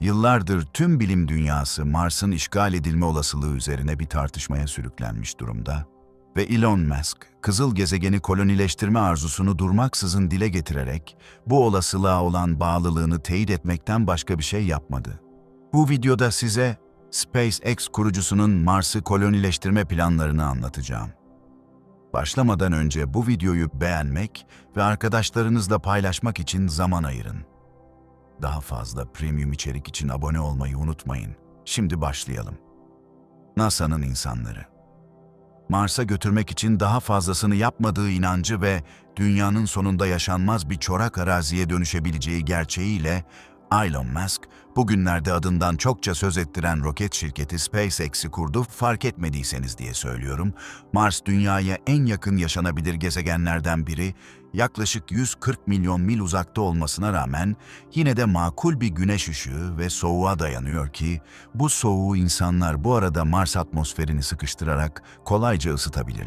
Yıllardır tüm bilim dünyası Mars'ın işgal edilme olasılığı üzerine bir tartışmaya sürüklenmiş durumda ve Elon Musk, kızıl gezegeni kolonileştirme arzusunu durmaksızın dile getirerek bu olasılığa olan bağlılığını teyit etmekten başka bir şey yapmadı. Bu videoda size SpaceX kurucusunun Mars'ı kolonileştirme planlarını anlatacağım. Başlamadan önce bu videoyu beğenmek ve arkadaşlarınızla paylaşmak için zaman ayırın. Daha fazla premium içerik için abone olmayı unutmayın. Şimdi başlayalım. NASA'nın insanları. Mars'a götürmek için daha fazlasını yapmadığı inancı ve dünyanın sonunda yaşanmaz bir çorak araziye dönüşebileceği gerçeğiyle Elon Musk, bugünlerde adından çokça söz ettiren roket şirketi SpaceX'i kurdu, fark etmediyseniz diye söylüyorum. Mars, dünyaya en yakın yaşanabilir gezegenlerden biri, yaklaşık 140 milyon mil uzakta olmasına rağmen yine de makul bir güneş ışığı ve soğuğa dayanıyor ki, bu soğuğu insanlar bu arada Mars atmosferini sıkıştırarak kolayca ısıtabilir.